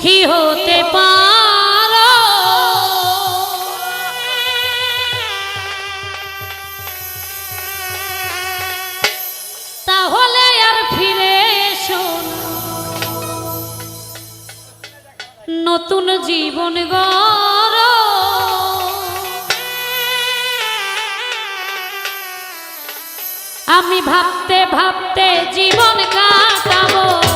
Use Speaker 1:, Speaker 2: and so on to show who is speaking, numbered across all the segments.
Speaker 1: সুখী হতে পারো। তাহলে আর ফিরে নতুন জীবন গড়। আমি ভাবতে ভাবতে জীবন কাটাবো।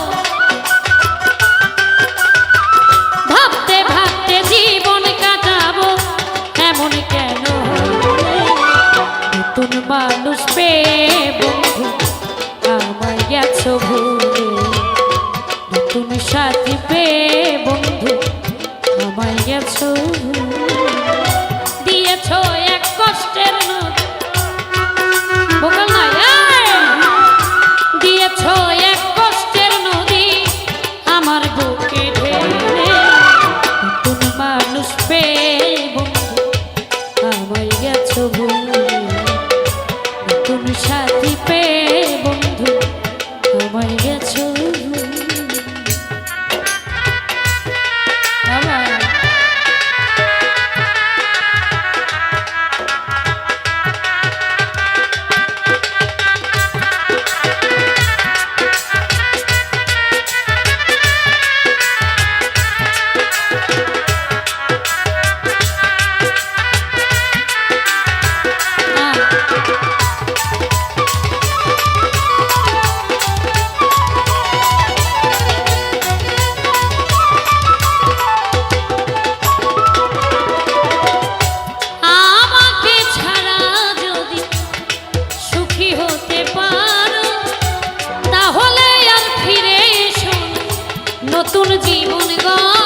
Speaker 1: নতুন জীবন গা।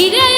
Speaker 1: ধীরে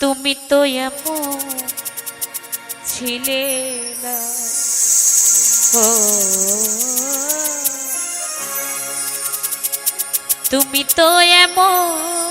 Speaker 1: তুমি
Speaker 2: তো এমন ছিলে না। তুমি তো এমন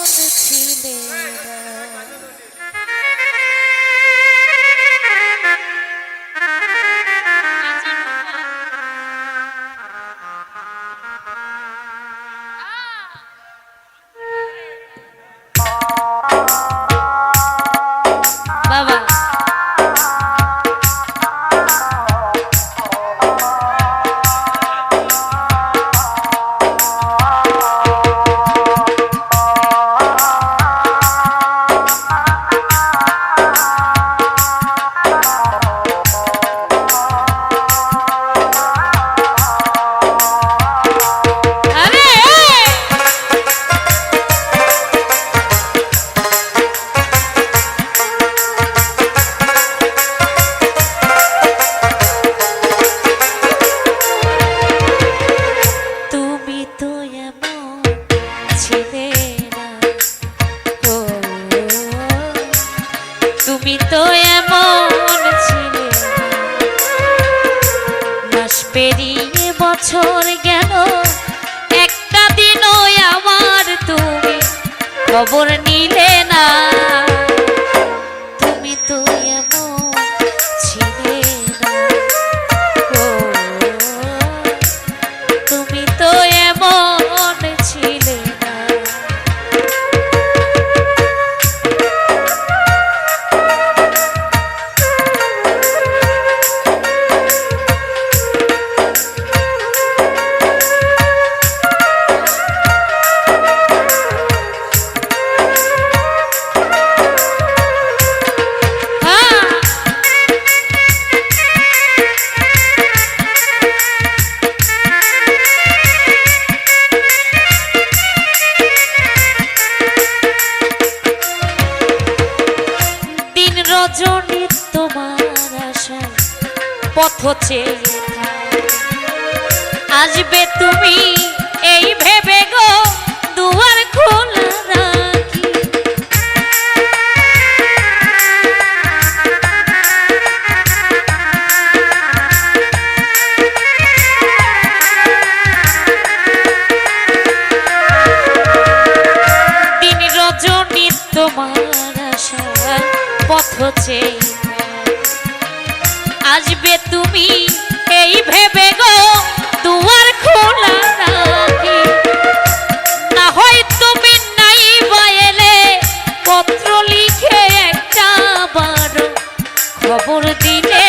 Speaker 2: খবর নিলে না। হচ্ছে। আসবে তুমি এই ভেবে গো, দুয়ার খোলা রাখি। দিন রজনী তোমার আসার পথ চেয়ে আসবে তুমি, এই ভেবে গো দুয়ার খোলা রাখি। না হয় তুমি নাই বাইলে পত্র লিখে একটা বার। খবর দিলে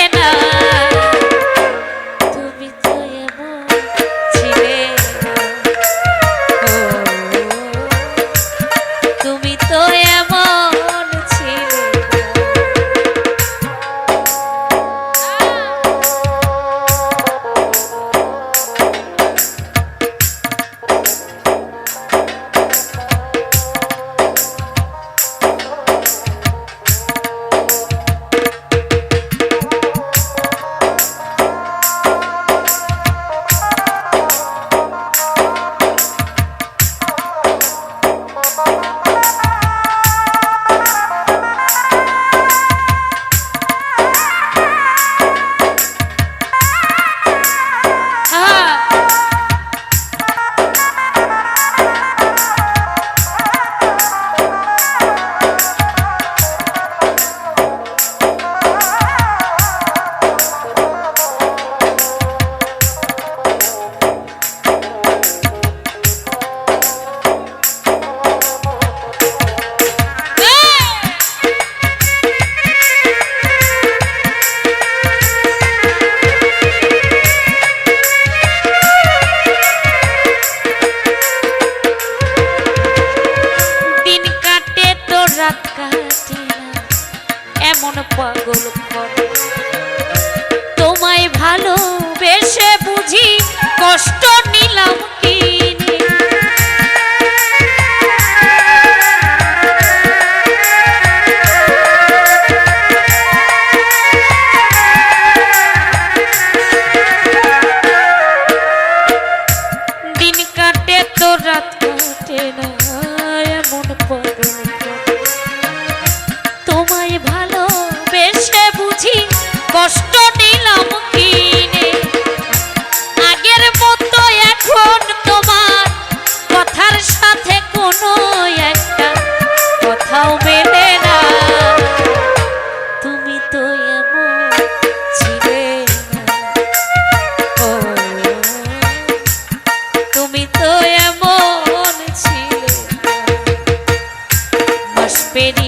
Speaker 2: পেরি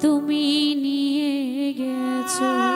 Speaker 2: তুমি
Speaker 1: নিয়ে গেছো।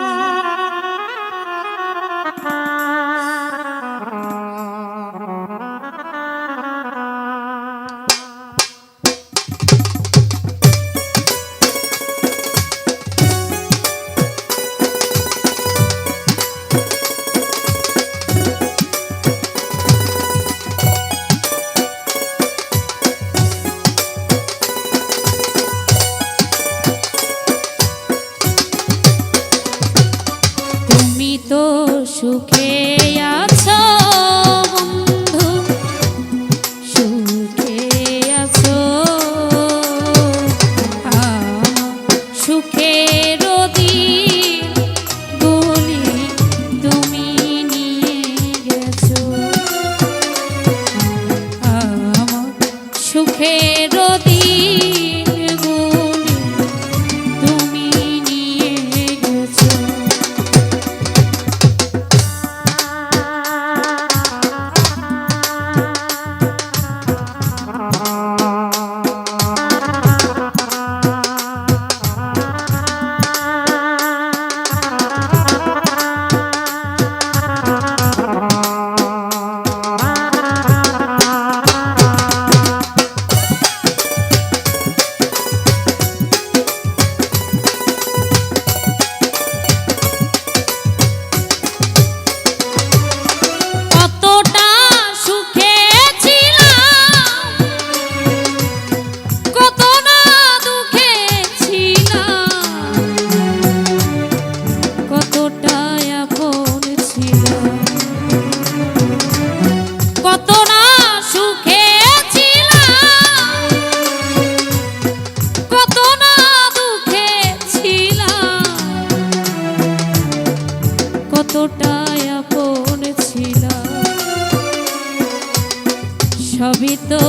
Speaker 1: কতটা আপন ছিলাম। সবই তো